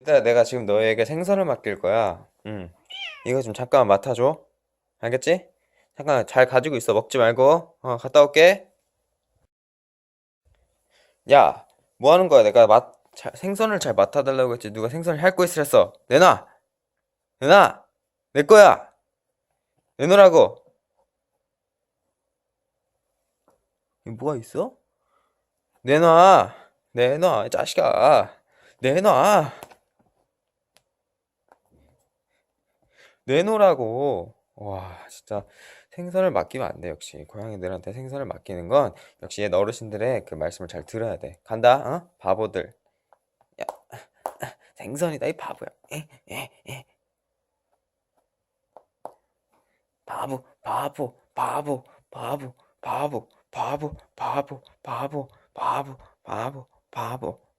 일단 내가 지금 너에게 생선을 맡길 거야. 응. 이거 좀 잠깐 맡아줘. 알겠지? 잠깐 잘 가지고 있어. 먹지 말고. 어, 갔다 올게. 야, 뭐 하는 거야? 내가 맛, 잘- 생선을 잘 맡아달라고 했지. 누가 생선을 핥고 있으랬어. 내놔! 내놔! 내 거야! 내놓으라고! 이거 뭐가 있어? 내놔! 내놔, 이 자식아! 내놔! 내놓으라고. 와, 진짜 생선을 맡기면 안 돼, 역시. 고양이들한테 생선을 맡기는 건 역시 옛 어르신들의 그 말씀을 잘 들어야 돼. 간다, 어? 바보들. 야, 생선이다, 이 바보야. 에, 에, 에. 바보, 바보, 바보, 바보, 바보, 바보, 바보, 바보, 바보, 바보, 바보.